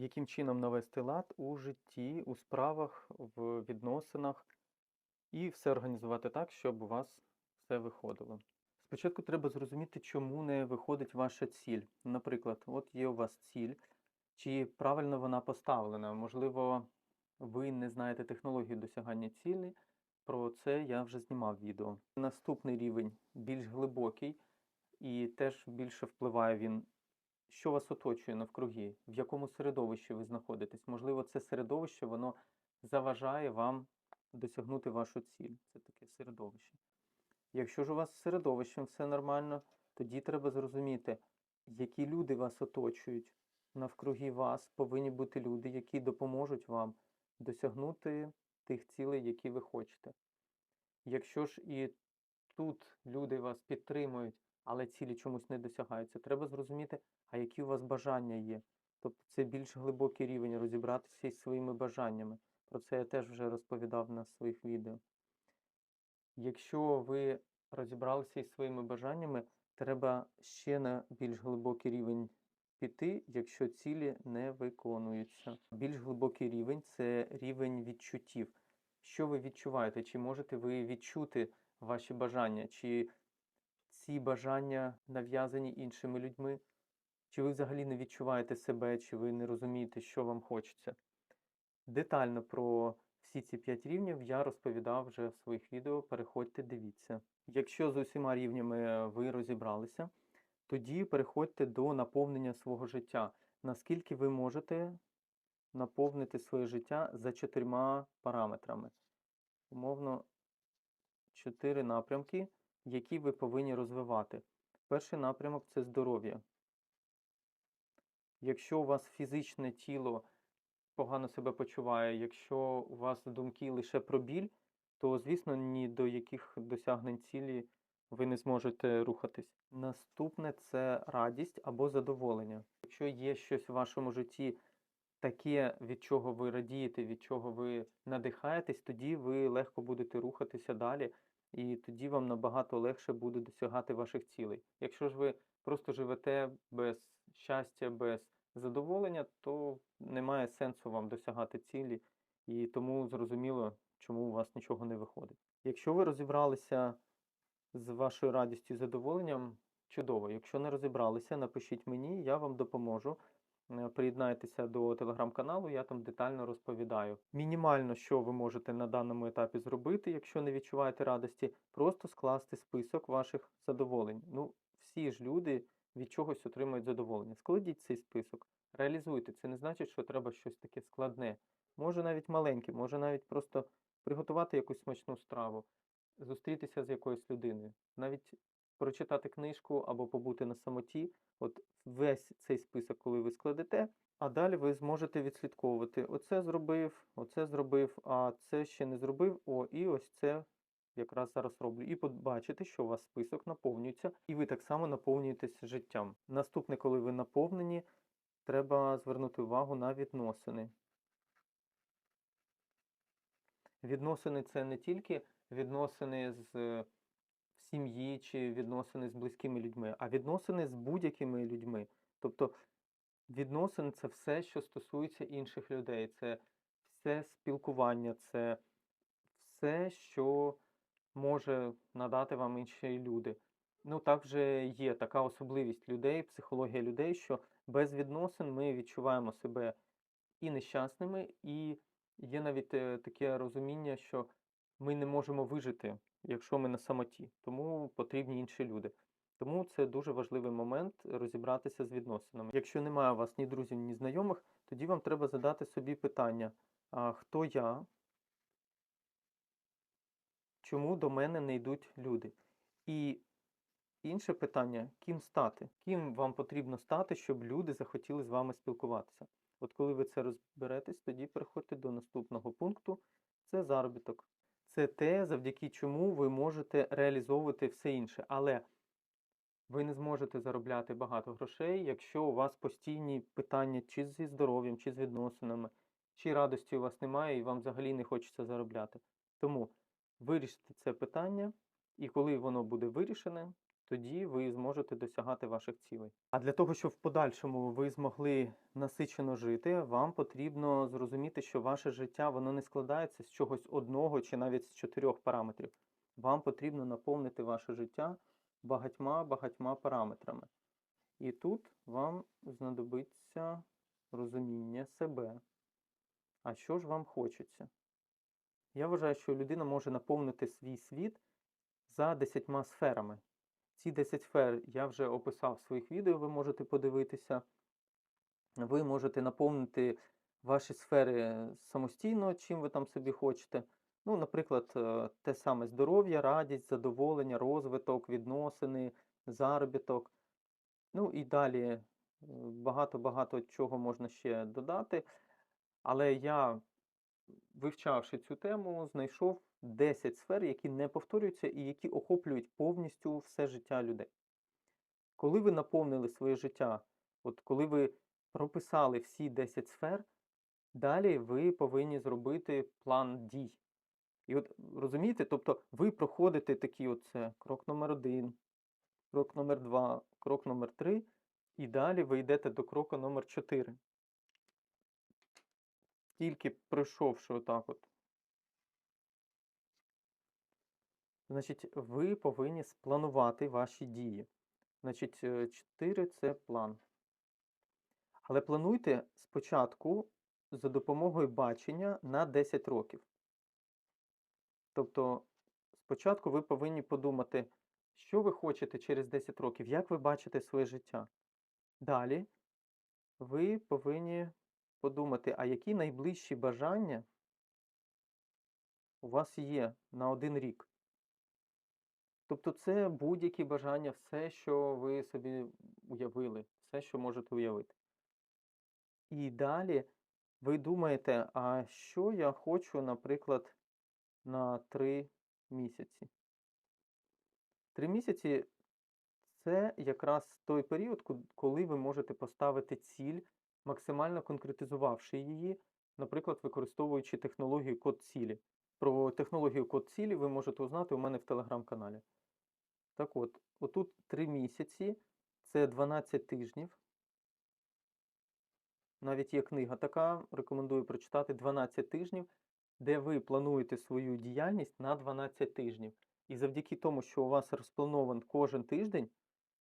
Яким чином навести лад у житті, у справах, в відносинах і все організувати так, щоб у вас все виходило. Спочатку треба зрозуміти, чому не виходить ваша ціль. Наприклад, от є у вас ціль, чи правильно вона поставлена. Можливо, ви не знаєте технологію досягання цілі. Про це я вже знімав відео. Наступний рівень більш глибокий і теж більше впливає він що вас оточує навкруги, в якому середовищі ви знаходитесь. Можливо, це середовище воно заважає вам досягнути вашу ціль. Це таке середовище. Якщо ж у вас з середовищем все нормально, тоді треба зрозуміти, які люди вас оточують. Навкруги вас повинні бути люди, які допоможуть вам досягнути тих цілей, які ви хочете. Якщо ж і тут люди вас підтримують, але цілі чомусь не досягаються, треба зрозуміти, а які у вас бажання є. Тобто це більш глибокий рівень розібратися із своїми бажаннями. Про це я теж вже розповідав на своїх відео. Якщо ви розібралися із своїми бажаннями, треба ще на більш глибокий рівень піти, якщо цілі не виконуються. Більш глибокий рівень це рівень відчуттів. Що ви відчуваєте? Чи можете ви відчути ваші бажання? Чи ці бажання нав'язані іншими людьми? Чи ви взагалі не відчуваєте себе, чи ви не розумієте, що вам хочеться? Детально про всі ці п'ять рівнів я розповідав вже в своїх відео. Переходьте, дивіться. Якщо з усіма рівнями ви розібралися, тоді переходьте до наповнення свого життя. Наскільки ви можете наповнити своє життя за чотирма параметрами? Умовно, чотири напрямки, які ви повинні розвивати. Перший напрямок це здоров'я. Якщо у вас фізичне тіло погано себе почуває, якщо у вас думки лише про біль, то, звісно, ні до яких досягнень цілі ви не зможете рухатись. Наступне це радість або задоволення. Якщо є щось в вашому житті таке, від чого ви радієте, від чого ви надихаєтесь, тоді ви легко будете рухатися далі, і тоді вам набагато легше буде досягати ваших цілей. Якщо ж ви просто живете без щастя, без задоволення, то немає сенсу вам досягати цілі, і тому зрозуміло, чому у вас нічого не виходить. Якщо ви розібралися з вашою радістю і задоволенням, чудово. Якщо не розібралися, напишіть мені, я вам допоможу. Е, Приєднайтеся до телеграм-каналу, я там детально розповідаю. Мінімально, що ви можете на даному етапі зробити, якщо не відчуваєте радості, просто скласти список ваших задоволень. Ну, всі ж люди від чогось отримують задоволення. Складіть цей список, реалізуйте. Це не значить, що треба щось таке складне. Може навіть маленьке, може навіть просто приготувати якусь смачну страву, зустрітися з якоюсь людиною, навіть прочитати книжку або побути на самоті. От весь цей список, коли ви складете, а далі ви зможете відслідковувати: оце зробив, оце зробив, а це ще не зробив. О, і ось це якраз зараз роблю. І побачите, що у вас список наповнюється, і ви так само наповнюєтесь життям. Наступне, коли ви наповнені, треба звернути увагу на відносини. Відносини це не тільки відносини з сім'ї чи відносини з близькими людьми, а відносини з будь-якими людьми. Тобто відносини це все, що стосується інших людей, це все спілкування, це все, що може надати вам інші люди. Ну, так вже є така особливість людей, психологія людей, що без відносин ми відчуваємо себе і нещасними, і є навіть е, таке розуміння, що ми не можемо вижити, якщо ми на самоті, тому потрібні інші люди. Тому це дуже важливий момент розібратися з відносинами. Якщо немає у вас ні друзів, ні знайомих, тоді вам треба задати собі питання: а хто я? Чому до мене не йдуть люди? І інше питання: ким стати? Ким вам потрібно стати, щоб люди захотіли з вами спілкуватися? От коли ви це розберетесь, тоді переходьте до наступного пункту це заробіток. Це те, завдяки чому ви можете реалізовувати все інше. Але ви не зможете заробляти багато грошей, якщо у вас постійні питання чи зі здоров'ям, чи з відносинами, чи радості у вас немає, і вам взагалі не хочеться заробляти. Тому вирішите це питання, і коли воно буде вирішене, тоді ви зможете досягати ваших цілей. А для того, щоб в подальшому ви змогли насичено жити, вам потрібно зрозуміти, що ваше життя воно не складається з чогось одного чи навіть з чотирьох параметрів. Вам потрібно наповнити ваше життя багатьма багатьма параметрами. І тут вам знадобиться розуміння себе. А що ж вам хочеться? Я вважаю, що людина може наповнити свій світ за 10 сферами. Ці 10 сфер я вже описав в своїх відео, ви можете подивитися. Ви можете наповнити ваші сфери самостійно, чим ви там собі хочете. Ну, наприклад, е, те саме здоров'я, радість, задоволення, розвиток, відносини, заробіток. Ну і далі е, багато-багато чого можна ще додати. Але я, вивчавши цю тему, знайшов 10 сфер, які не повторюються і які охоплюють повністю все життя людей. Коли ви наповнили своє життя, от коли ви прописали всі 10 сфер, далі ви повинні зробити план дій. І от розумієте, тобто ви проходите такі оце крок номер один, крок номер два, крок номер три, і далі ви йдете до кроку номер 4. Тільки пройшовши отак от. Значить, ви повинні спланувати ваші дії. Значить, 4 це план. Але плануйте спочатку за допомогою бачення на 10 років. Тобто, спочатку ви повинні подумати, що ви хочете через 10 років, як ви бачите своє життя. Далі ви повинні подумати, а які найближчі бажання у вас є на один рік. Тобто це будь-які бажання, все, що ви собі уявили, все, що можете уявити. І далі ви думаєте, а що я хочу, наприклад, на 3 місяці. 3 місяці це якраз той період, коли ви можете поставити ціль, максимально конкретизувавши її, наприклад, використовуючи технологію код цілі. Про технологію код цілі ви можете узнати у мене в телеграм-каналі. Так от, отут 3 місяці, це 12 тижнів. Навіть є книга така, рекомендую прочитати 12 тижнів, де ви плануєте свою діяльність на 12 тижнів. І завдяки тому, що у вас розпланован кожен тиждень,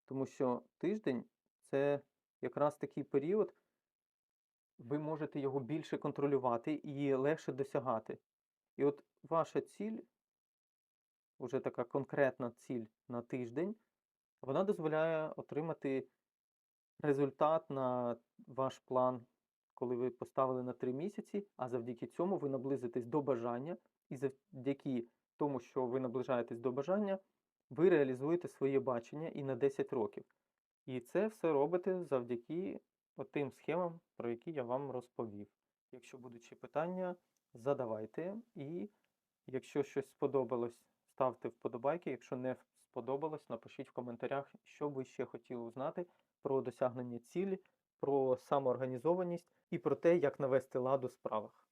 тому що тиждень це якраз такий період, ви можете його більше контролювати і легше досягати. І от ваша ціль, вже така конкретна ціль на тиждень, вона дозволяє отримати результат на ваш план, коли ви поставили на 3 місяці, а завдяки цьому ви наблизитесь до бажання, і завдяки тому, що ви наближаєтесь до бажання, ви реалізуєте своє бачення і на 10 років. І це все робите завдяки тим схемам, про які я вам розповів. Якщо будуть ще питання, задавайте. І якщо щось сподобалось, ставте вподобайки. Якщо не сподобалось, напишіть в коментарях, що ви ще хотіли узнати про досягнення цілі, про самоорганізованість і про те, як навести лад у справах.